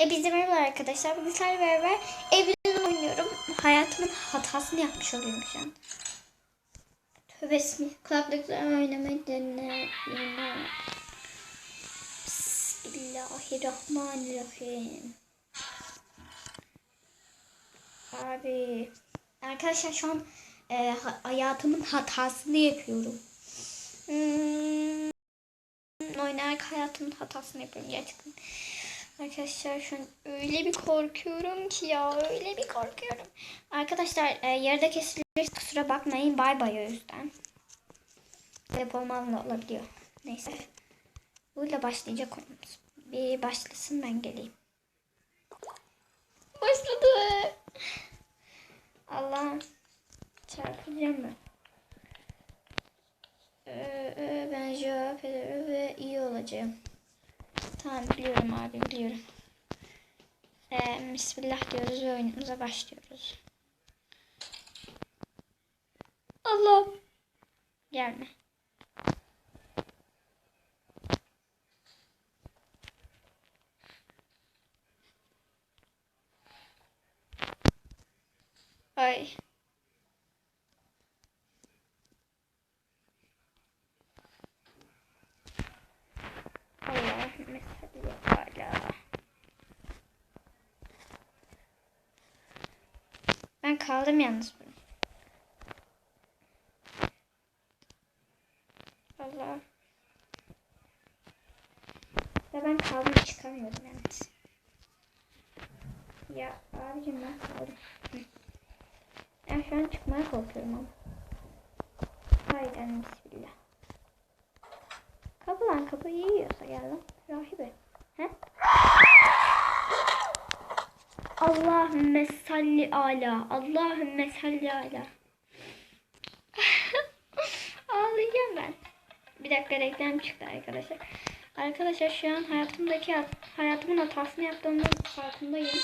E biz de merhabalar arkadaşlar. Bugün sizlerle beraber evliliğini oynuyorum. Hayatımın hatasını yapmış oluyorum şu an. Tövbe ismi. Kulaklıkla oynamayı dene. dene. Bismillahirrahmanirrahim. Abi. Arkadaşlar şu an e, ha- hayatımın hatasını yapıyorum. Hmm, oynayarak hayatımın hatasını yapıyorum gerçekten. Arkadaşlar şu an öyle bir korkuyorum ki ya öyle bir korkuyorum. Arkadaşlar e, yarıda kesilir kusura bakmayın bay bay o yüzden. Telefonum da olabiliyor. Neyse. Burada başlayacak oyunumuz. Bir başlasın ben geleyim. Başladı. Allah çarpacağım ben. Ee, ben cevap ve iyi olacağım. Tamam biliyorum abi biliyorum. Ee, Bismillah diyoruz ve oyunumuza başlıyoruz. Allah. Gelme. Ay. Allahümme salli ala. Kaldım yalnız. Allah. Ya ben kaldım çıkamıyorum yalnız. Ya abicim ben kaldım. Ben şu an çıkmaya korkuyorum ama. Haydi bismillah. Kapı lan kapı yiyorsa gel lan. Rahibe. He? Allahümme salli ala. Allahümme salli ala. Ağlayacağım ben. Bir dakika reklam çıktı arkadaşlar. Arkadaşlar şu an hayatımdaki hayatımın hatasını yaptığımın farkındayım.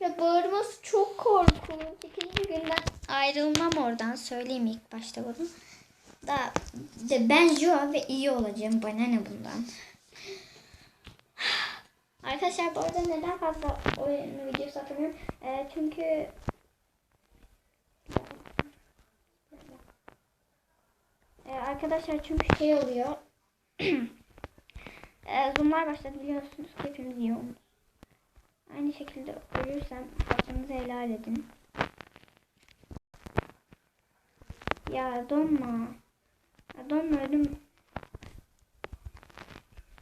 Ya bağırması çok korkunç. İkinci günden ayrılmam oradan. Söyleyeyim ilk başta bunu. Da, de ben Joa ve iyi olacağım. Bana ne bundan? Arkadaşlar bu arada neden fazla oyun videosu atamıyorum? Ee, çünkü Ee, arkadaşlar çünkü şey oluyor. ee, zoomlar başladı biliyorsunuz ki hepimiz yoğunuz. Aynı şekilde ölürsem hakkınızı helal edin. Ya donma. Ya donma öldüm.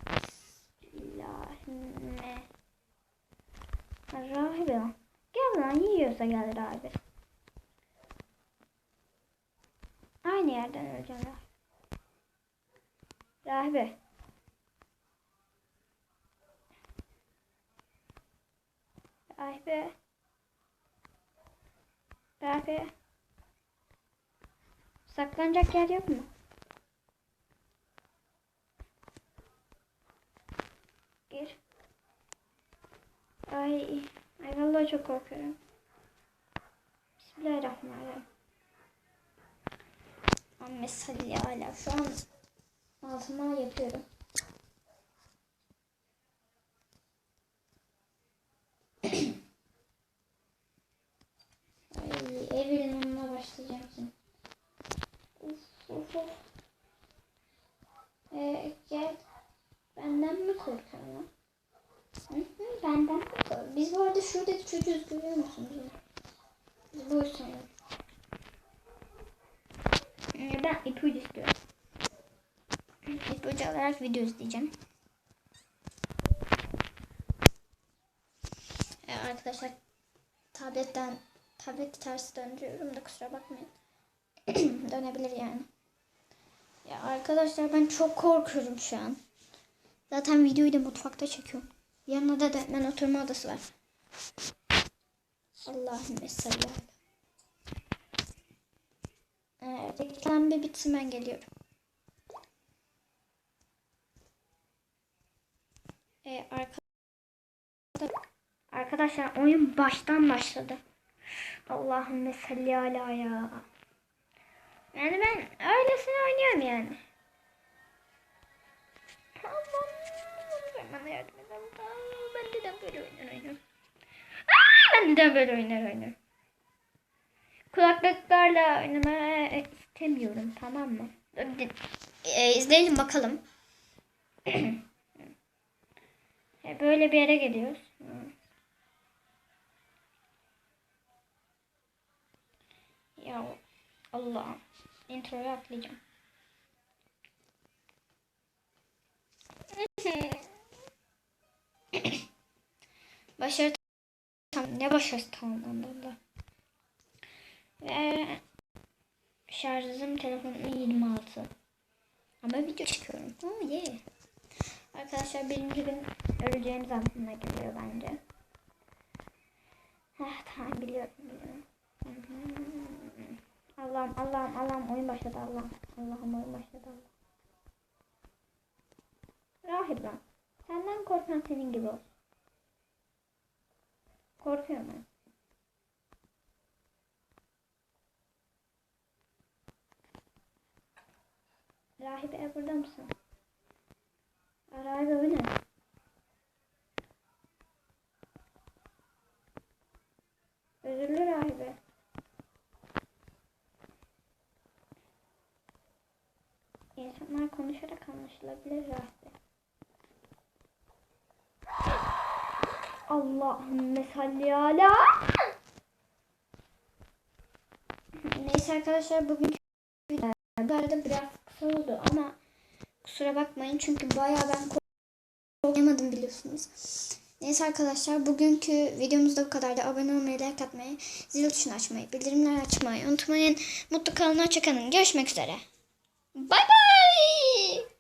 Bismillahirrahmanirrahim. Rahibe. Gel lan yiyorsa gel rahibe. Aynı yerden öleceğim rahibe. Rahibe. Rahibe. Rahibe. Saklanacak yer yok mu? Gir. Ay, çok korkuyorum. Bismillahirrahmanirrahim. Amme salli ala. Şu an altıma yapıyorum. Ay, evin onunla başlayacağım şimdi. Uf, uf, uf. Ee, gel. Benden mi korkuyorsun lan? Hı? Biz bu arada şurada çocuğuz görüyor musunuz? Biz bu sanırım. Ee, Ben ipucu istiyorum. İpucu alarak video izleyeceğim. Ee, arkadaşlar tabletten tableti ters döndürüyorum da kusura bakmayın. Dönebilir yani. Ya arkadaşlar ben çok korkuyorum şu an. Zaten videoyu da mutfakta çekiyorum. Yanında da hemen oturma odası var. Allahümme salli ala. Ee, reklam bir bitsin ben geliyorum. Ee, arka- Arkadaşlar oyun baştan başladı. Allahümme salli ala ya. Yani ben öylesine oynuyorum yani neden böyle oynar oynar? Aa, ben neden böyle oynar oynar? Kulaklıklarla oynamaya istemiyorum tamam mı? E, izleyelim bakalım. E, böyle bir yere geliyoruz. Ya Allah. Intro'ya atlayacağım. Başarı tam ne başarısı tamamlandı da. Ve şarjım telefonum 26. Ama video çekiyorum. Oh yeah. Arkadaşlar birinci gün öleceğimiz anlamına geliyor bence. Heh, tamam biliyorum biliyorum. Hı hı. Allah'ım Allah'ım Allah'ım oyun başladı Allah'ım. Allah'ım oyun başladı Allah'ım. Rahip lan. Senden korkan senin gibi olsun. Korkuyorum ben. Rahibe burada mısın? Rahibe bu ne? Özürlü rahibe. Allahümme salli ala. Neyse arkadaşlar bugün bu arada biraz kısa oldu ama kusura bakmayın çünkü bayağı ben korkamadım biliyorsunuz. Neyse arkadaşlar bugünkü videomuz da bu kadardı. Abone olmayı, like atmayı, zil tuşunu açmayı, bildirimleri açmayı unutmayın. Mutlu kalın, hoşça kalın. Görüşmek üzere. Bay bay.